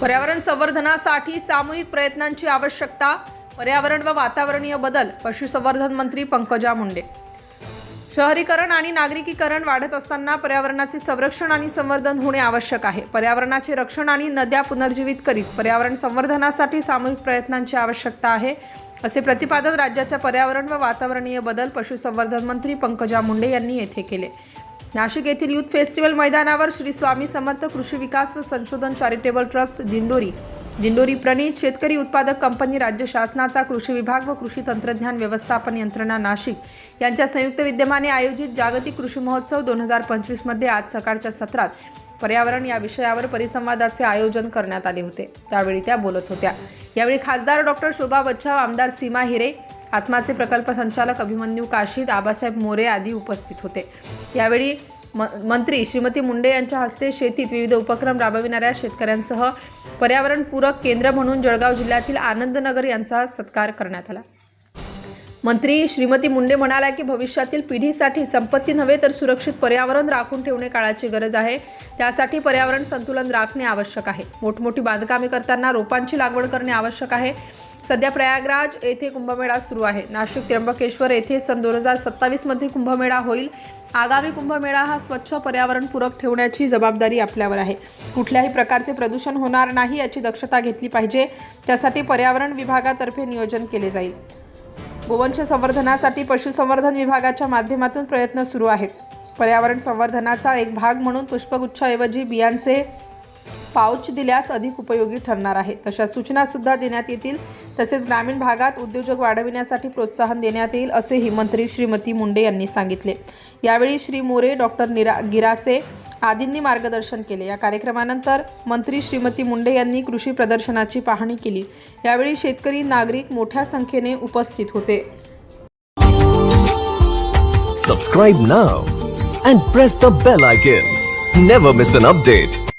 पर्यावरण संवर्धनासाठी सामूहिक प्रयत्नांची आवश्यकता पर्यावरण व वातावरणीय बदल पशुसंवर्धन मंत्री पंकजा मुंडे. शहरीकरण आणि नागरिकीकरण वाढत असताना पर्यावरणाचे संरक्षण आणि संवर्धन होणे आवश्यक आहे. पर्यावरणाचे रक्षण आणि नद्या पुनर्जीवित करीत पर्यावरण संवर्धनासाठी सामूहिक प्रयत्नांची आवश्यकता आहे असे प्रतिपादन राज्याच्या पर्यावरण व वातावरणीय बदल पशुसंवर्धन मंत्री पंकजा मुंडे यांनी येथे केले. नाशिक येथील युथ फेस्टिवल मैदानावर श्री स्वामी समर्थ कृषी विकास व संशोधन चॅरिटेबल ट्रस्ट दिंडोरी. दिंडोरी प्रणित शेतकरी उत्पादक कंपनी राज्य शासनाचा कृषी विभाग व कृषी तंत्रज्ञान व्यवस्थापन यंत्रणा नाशिक. यांच्या संयुक्त विद्यमाने आयोजित जागतिक कृषी महोत्सव दोन हजार पंचवीसमध्ये आज सकाळच्या सत्रात पर्यावरण या विषयावर परिसंवादाचे आयोजन करण्यात आले होते. त्यावेळी त्या बोलत होत्या. यावेळी खासदार डॉक्टर शोभा बच्छाव आमदार सीमा हिरे आत्माचे प्रकल्प संचालक अभिमन्यू काशीद आबासाहेब मोरे आदी उपस्थित होते. यावेळी म मंत्री श्रीमती मुंडे यांच्या हस्ते शेतीत विविध उपक्रम राबविणाऱ्या शेतकऱ्यांसह पर्यावरणपूरक केंद्र म्हणून जळगाव जिल्ह्यातील आनंदनगर यांचा सत्कार करण्यात आला. मंत्री श्रीमती मुंडे म्हणाल्या की भविष्यातील पिढीसाठी संपत्ती नव्हे तर सुरक्षित पर्यावरण राखून ठेवणे काळाची गरज आहे. त्यासाठी पर्यावरण संतुलन राखणे आवश्यक आहे. मोठमोठी बांधकामे करताना रोपांची लागवड करणे आवश्यक आहे. सध्या प्रयागराज येथे कुंभमेळा सुरू आहे. नाशिक त्र्यंबकेश्वर येथे सन दोन हजार सत्तावीसमध्ये कुंभमेळा होईल. आगामी कुंभमेळा हा स्वच्छ पर्यावरणपूरक ठेवण्याची जबाबदारी आपल्यावर आहे. कुठल्याही प्रकारचे प्रदूषण होणार नाही याची दक्षता घेतली पाहिजे. त्यासाठी पर्यावरण विभागातर्फे नियोजन केले जाईल. गोवंश संवर्धनासाठी पशुसंवर्धन विभागाच्या माध्यमातून प्रयत्न सुरू आहेत. पर्यावरण संवर्धनाचा एक भाग म्हणून पुष्पगुच्छाऐवजी बियांचे पाऊच दिल्यास अधिक उपयोगी ठरणार आहे. तशा सूचना सुद्धा देण्यात येतील. तसेच ग्रामीण भागात उद्योजक वाढविण्यासाठी प्रोत्साहन देण्यात येईल असेही मंत्री श्रीमती मुंडे यांनी सांगितले. यावेळी श्री मोरे डॉक्टर निरा गिरासे आदींनी मार्गदर्शन केले. या कार्यक्रमानंतर मंत्री श्रीमती मुंडे यांनी कृषी प्रदर्शनाची पाहणी केली. यावेळी शेतकरी नागरिक मोठ्या संख्येने उपस्थित होते. Subscribe now and press the bell icon. Never miss an update.